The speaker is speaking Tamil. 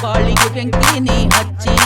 ಕಾಳಿಗೆ ಬೆಂಕಿನೇ ಹಚ್ಚಿ